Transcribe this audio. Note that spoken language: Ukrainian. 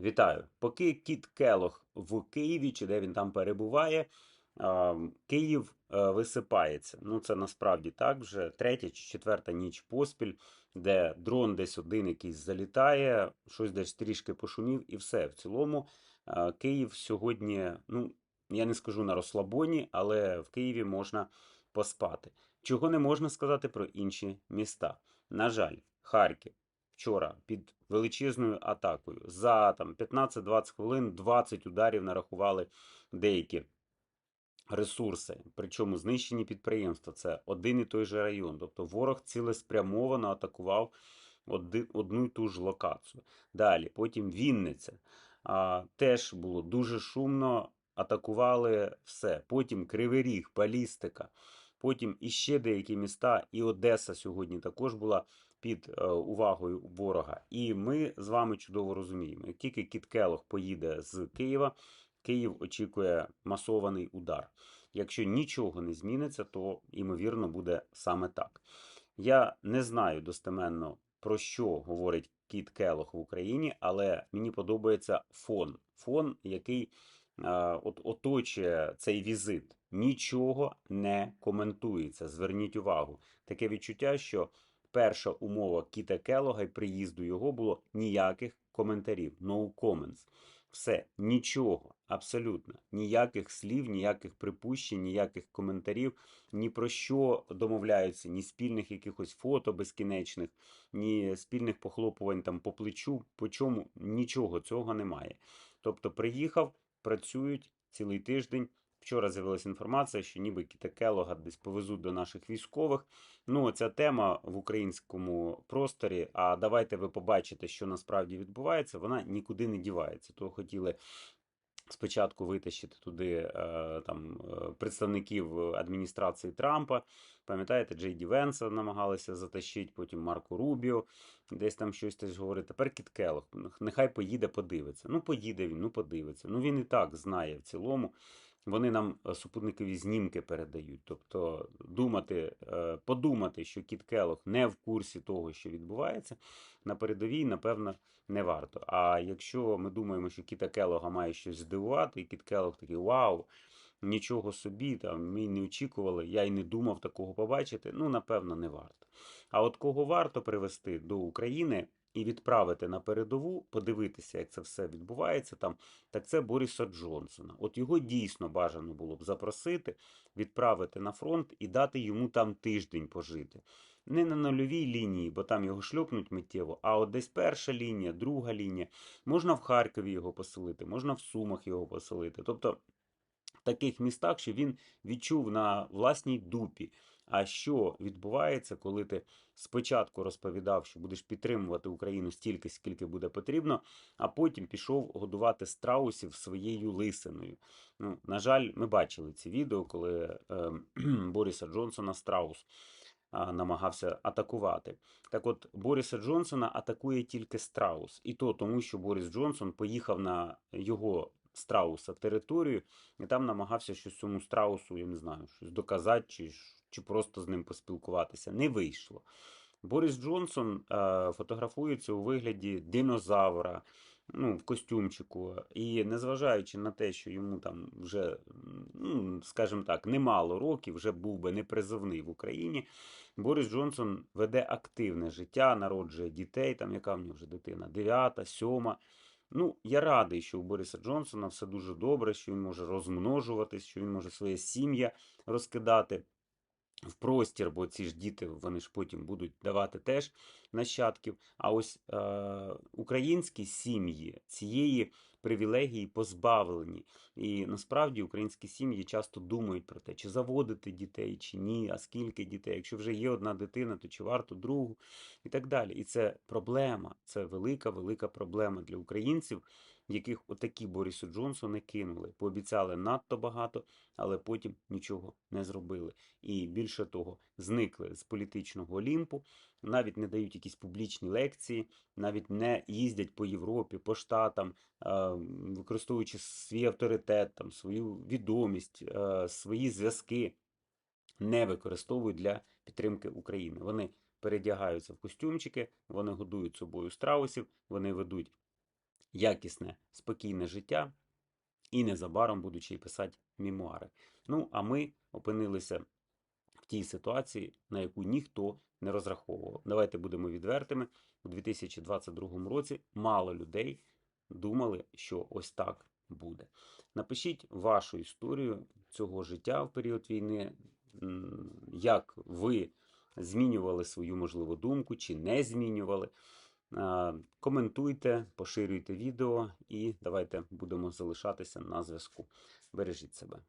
Вітаю! Поки Кіт Келох в Києві чи де він там перебуває, Київ е, висипається. Ну, це насправді так вже третя чи четверта ніч поспіль, де дрон десь один якийсь залітає, щось десь трішки пошумів, і все. В цілому е, Київ сьогодні, ну, я не скажу на розслабоні, але в Києві можна поспати. Чого не можна сказати про інші міста. На жаль, Харків вчора під величезною атакою. За там 15-20 хвилин 20 ударів нарахували деякі ресурси. Причому знищені підприємства. Це один і той же район. Тобто ворог цілеспрямовано атакував одну і ту ж локацію. Далі, потім Вінниця. А, теж було дуже шумно, атакували все. Потім Кривий Ріг, балістика. Потім іще деякі міста, і Одеса сьогодні також була під е, увагою ворога. І ми з вами чудово розуміємо, тільки Кіт Келох поїде з Києва, Київ очікує масований удар. Якщо нічого не зміниться, то ймовірно буде саме так. Я не знаю достеменно про що говорить Кіт Келох в Україні, але мені подобається фон. Фон, який е, от, оточує цей візит. Нічого не коментується. Зверніть увагу. Таке відчуття, що перша умова Кіта Келога і приїзду його було ніяких коментарів. No comments. Все, нічого, абсолютно, ніяких слів, ніяких припущень, ніяких коментарів, ні про що домовляються, ні спільних якихось фото безкінечних, ні спільних похлопувань там по плечу, по чому, нічого цього немає. Тобто приїхав, працюють цілий тиждень. Вчора з'явилася інформація, що ніби Кіта Келога десь повезуть до наших військових. Ну, ця тема в українському просторі. А давайте ви побачите, що насправді відбувається. Вона нікуди не дівається. То хотіли спочатку витащити туди е, там е, представників адміністрації Трампа. Пам'ятаєте, Джей Ді Венса намагалися затащити, потім Марко Рубіо, десь там щось теж говорить. Тепер Кіт Келлог, нехай поїде, подивиться. Ну, поїде він, ну подивиться. Ну він і так знає в цілому. Вони нам е, супутникові знімки передають. Тобто думати, е, подумати, що Кіт Келох не в курсі того, що відбувається, на передовій, напевно, не варто. А якщо ми думаємо, що Кіта Келога має щось здивувати, і Кіт Келог такий вау, нічого собі, там ми не очікували, я й не думав такого побачити, ну, напевно, не варто. А от кого варто привести до України і відправити на передову, подивитися, як це все відбувається там, так це Боріса Джонсона. От його дійсно бажано було б запросити, відправити на фронт і дати йому там тиждень пожити. Не на нульовій лінії, бо там його шльопнуть миттєво, а от десь перша лінія, друга лінія. Можна в Харкові його поселити, можна в Сумах його поселити. Тобто в таких містах, що він відчув на власній дупі. А що відбувається, коли ти спочатку розповідав, що будеш підтримувати Україну стільки, скільки буде потрібно, а потім пішов годувати страусів своєю лисиною. Ну, на жаль, ми бачили ці відео, коли е, Боріса Джонсона страус намагався атакувати. Так от, Боріса Джонсона атакує тільки страус. І то тому, що Борис Джонсон поїхав на його страуса територію, і там намагався щось цьому страусу, я не знаю, щось доказати, чи, чи просто з ним поспілкуватися. Не вийшло. Борис Джонсон е, фотографується у вигляді динозавра, ну, в костюмчику. І незважаючи на те, що йому там вже, ну, скажімо так, немало років, вже був би непризовний в Україні. Борис Джонсон веде активне життя, народжує дітей, там яка в нього вже дитина, дев'ята, сьома. Ну, я радий, що у Бориса Джонсона все дуже добре, що він може розмножуватись, що він може своє сім'я розкидати в простір, бо ці ж діти вони ж потім будуть давати теж нащадків. А ось е, українські сім'ї цієї привілегії позбавлені. І насправді українські сім'ї часто думають про те, чи заводити дітей, чи ні, а скільки дітей. Якщо вже є одна дитина, то чи варто другу і так далі. І це проблема, це велика, велика проблема для українців, яких отакі Борису Джонсони кинули, пообіцяли надто багато, але потім нічого не зробили. І більше того, зникли з політичного олімпу, навіть не дають якісь публічні лекції, навіть не їздять по Європі, по Штатам, використовуючи свій авторитет, там, свою відомість, е, свої зв'язки, не використовують для підтримки України. Вони передягаються в костюмчики, вони годують собою страусів, вони ведуть якісне, спокійне життя і незабаром будучи писати мемуари. Ну, а ми опинилися в тій ситуації, на яку ніхто не розраховував. Давайте будемо відвертими. У 2022 році мало людей думали, що ось так буде. Напишіть вашу історію цього життя в період війни, як ви змінювали свою можливу думку чи не змінювали. Коментуйте, поширюйте відео і давайте будемо залишатися на зв'язку. Бережіть себе.